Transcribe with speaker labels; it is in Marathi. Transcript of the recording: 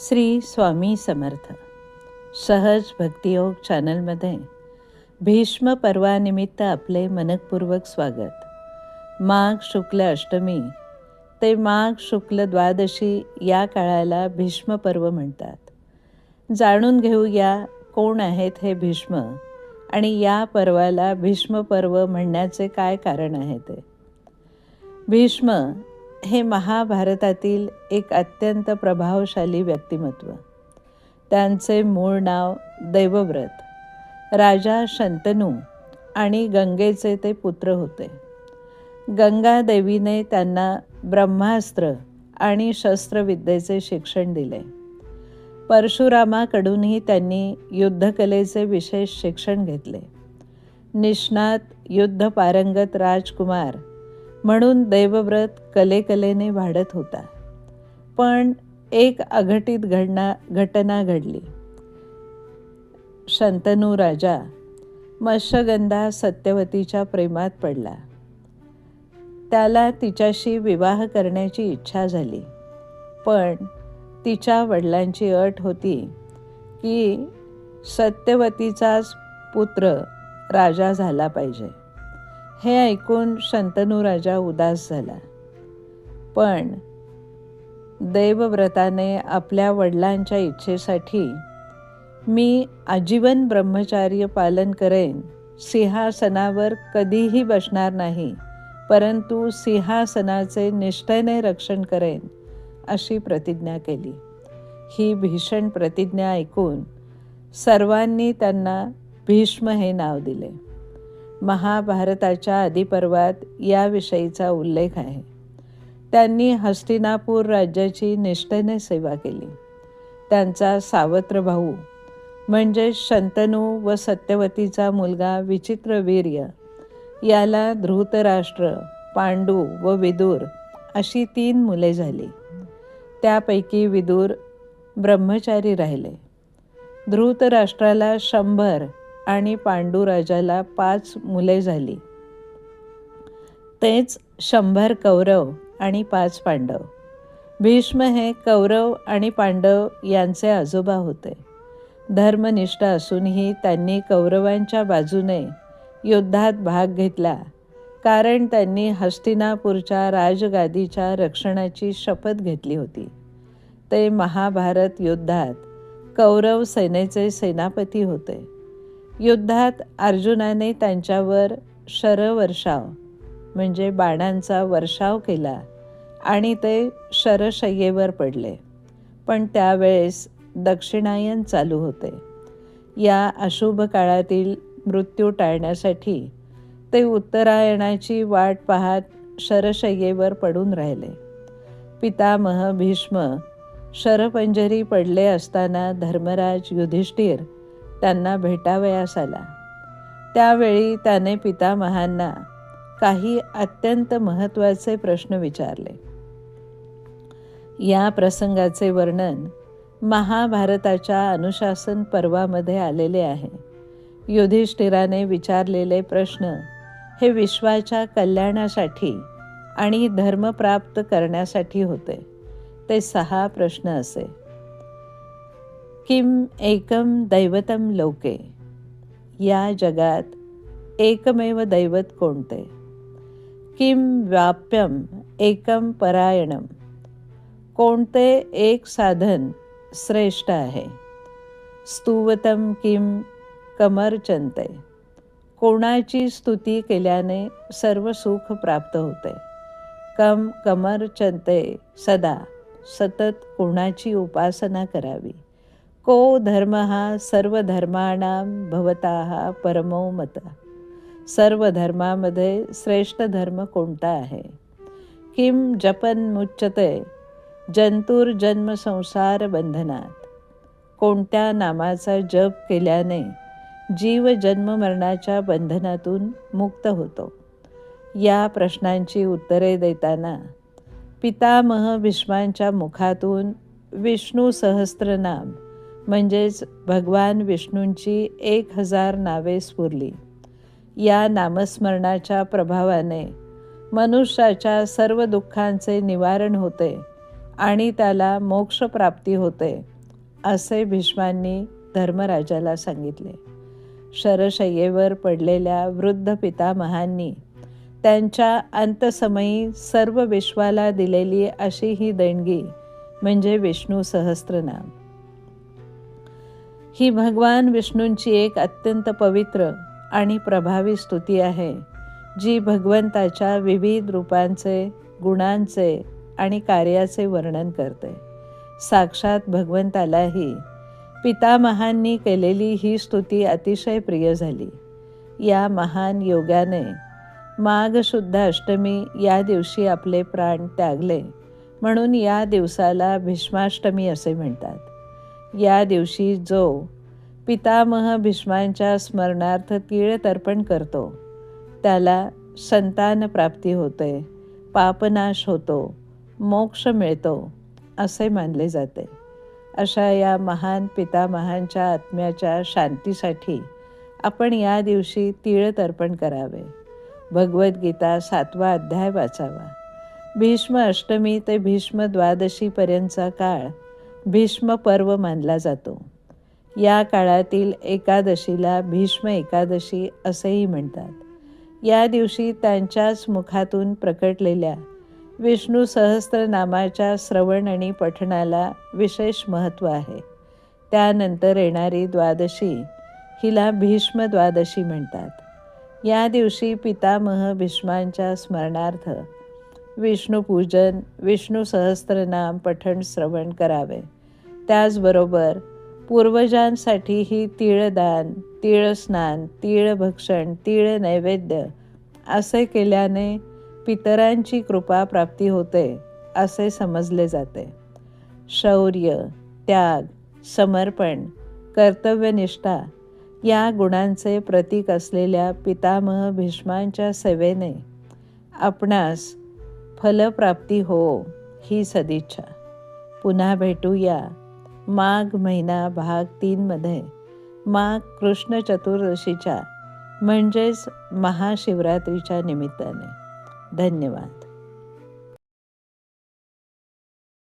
Speaker 1: श्री स्वामी समर्थ. सहज भक्तियोग चॅनलमध्ये भीष्म पर्वानिमित्त आपले मनपूर्वक स्वागत. माघ शुक्ल अष्टमी ते माघ शुक्ल द्वादशी या काळाला भीष्म पर्व म्हणतात. जाणून घेऊया कोण आहेत हे भीष्म आणि या पर्वाला भीष्म पर्व म्हणण्याचे काय कारण आहे ते. भीष्म हे महाभारतातील एक अत्यंत प्रभावशाली व्यक्तिमत्व. त्यांचे मूळ नाव दैवव्रत. राजा शंतनू आणि गंगेचे ते पुत्र होते. गंगा देवीने त्यांना ब्रह्मास्त्र आणि शस्त्रविद्येचे शिक्षण दिले. परशुरामाकडूनही त्यांनी युद्धकलेचे विशेष शिक्षण घेतले. निष्णात युद्धपारंगत राजकुमार म्हणून देवव्रत कलेकलेने वाढत होता. पण एक अघटित घडना घटना घडली. शंतनू राजा मत्स्यगंधा सत्यवतीच्या प्रेमात पडला. त्याला तिच्याशी विवाह करण्याची इच्छा झाली. पण तिच्या वडिलांची अट होती की सत्यवतीचाच पुत्र राजा झाला पाहिजे. हे ऐकून शंतनू राजा उदास झाला. पण देवव्रताने आपल्या वडिलांच्या इच्छेसाठी मी आजीवन ब्रह्मचार्य पालन करेन. सिंहासनावर कधीही बसणार नाही परंतु सिंहासनाचे निष्ठेने रक्षण करेन अशी प्रतिज्ञा केली. ही भीषण प्रतिज्ञा ऐकून सर्वांनी त्यांना भीष्म हे नाव दिले. महाभारताच्या आदिपर्वात याविषयीचा उल्लेख आहे. त्यांनी हस्तिनापूर राज्याची निष्ठेने सेवा केली. त्यांचा सावत्र भाऊ म्हणजे शंतनू व सत्यवतीचा मुलगा विचित्रवीर्य याला धृतराष्ट्र पांडू व विदूर अशी तीन मुले झाली. त्यापैकी विदूर ब्रह्मचारी राहिले. धृतराष्ट्राला शंभर आणि पांडुराजाला पाच मुले झाली. तेच शंभर कौरव आणि पाच पांडव. भीष्म हे कौरव आणि पांडव यांचे आजोबा होते. धर्मनिष्ठ असूनही त्यांनी कौरवांच्या बाजूने युद्धात भाग घेतला कारण त्यांनी हस्तिनापूरच्या राजगादीच्या रक्षणाची शपथ घेतली होती. ते महाभारत युद्धात कौरव सेनेचे सेनापती होते. युद्धात अर्जुनाने त्यांच्यावर शरवर्षाव म्हणजे बाणांचा वर्षाव केला आणि ते शरशय्येवर पडले. पण त्यावेळेस दक्षिणायन चालू होते. या अशुभ काळातील मृत्यू टाळण्यासाठी ते उत्तरायणाची वाट पाहत शरशय्येवर पडून राहिले. पितामह भीष्म शरपंजरी पडले असताना धर्मराज युधिष्ठिर त्यांना भेटावयास आला त्यावेळी त्याने पितामहांना काही अत्यंत महत्त्वाचे प्रश्न विचारले. या प्रसंगाचे वर्णन महाभारताच्या अनुशासन पर्वामध्ये आलेले आहे. युधिष्ठिराने विचारलेले प्रश्न हे विश्वाच्या कल्याणासाठी आणि धर्म प्राप्त करण्यासाठी होते. ते सहा प्रश्न असे. किम एकम दैवतम लोके? या जगात एकमेव दैवत कोणते? किम व्याप्यम एकम परायणम? कोणते एक साधन श्रेष्ठ आहे? स्तुवतम किम कमरचंते? कोणाची स्तुती केल्याने सर्व सुख प्राप्त होते? कम कमरचंते सदा सतत कोणाची उपासना करावी? को धर्म सर्वधर्माणां सर्व धर्माणां भवता परमो मत। सर्व धर्मामध्ये श्रेष्ठ धर्म कोणता आहे? किम जपन मुच्चते जंतुर्जन्म संसार बंधनात। कोणत्या नामाचा जप केल्याने जीव जन्म मरणाच्या बंधनातून मुक्त होतो? या प्रश्नांची उत्तरे देताना पितामह भीष्मांच्या मुखातून विष्णू सहस्त्रनाम म्हणजेच भगवान विष्णूंची एक हजार नावे स्फुरली या नामस्मरणाच्या प्रभावाने मनुष्याच्या सर्व दुःखांचे निवारण होते आणि त्याला मोक्षप्राप्ती होते असे भीष्मांनी धर्मराजाला सांगितले. शरशय्येवर पडलेल्या वृद्ध पितामहांनी त्यांच्या अंतसमयी सर्व विश्वाला दिलेली अशी ही देणगी म्हणजे विष्णू सहस्रनाम ही भगवान विष्णूंची एक अत्यंत पवित्र आणि प्रभावी स्तुती आहे जी भगवंताच्या विविध रूपांचे गुणांचे आणि कार्याचे वर्णन करते. साक्षात भगवंतालाही पितामहांनी केलेली ही स्तुती अतिशय प्रिय झाली. या महान योगाने माघशुद्ध अष्टमी या दिवशी आपले प्राण त्यागले म्हणून या दिवसाला भीष्माष्टमी असे म्हणतात. या दिवशी जो पितामह भीष्मांच्या स्मरणार्थ तीळ तर्पण करतो त्याला संतान प्राप्ती होते पापनाश होतो मोक्ष मिळतो असे मानले जाते. अशा या महान पितामहांच्या आत्म्याच्या शांतीसाठी आपण या दिवशी तीळ तर्पण करावे. भगवद्गीता सातवा अध्याय वाचावा. भीष्म अष्टमी ते भीष्म द्वादशीपर्यंतचा काळ भीष्म पर्व मानला जातो. या काळातील एकादशीला भीष्म एकादशी असेही म्हणतात. या दिवशी त्यांच्याच मुखातून प्रकटलेल्या विष्णू सहस्त्रनामाच्या श्रवण आणि पठणाला विशेष महत्त्व आहे. त्यानंतर येणारी द्वादशी हिला भीष्म द्वादशी म्हणतात. या दिवशी पितामह भीष्मांच्या स्मरणार्थ विष्णूपूजन विष्णू सहस्त्रनाम पठण श्रवण करावे. त्याचबरोबर पूर्वजांसाठीही तिळदान तिळस्नान तिळभक्षण तिळ नैवेद्य असे केल्याने पितरांची कृपा प्राप्ती होते असे समजले जाते. शौर्य त्याग समर्पण कर्तव्यनिष्ठा या गुणांचे प्रतीक असलेल्या पितामह भीष्मांच्या सेवेने आपणास फलप्राप्ती हो ही सदिच्छा. पुन्हा भेटूया. माघ महिना भाग तीनमध्ये माघ कृष्ण चतुर्दशीच्या म्हणजेच महाशिवरात्रीच्या निमित्ताने. धन्यवाद.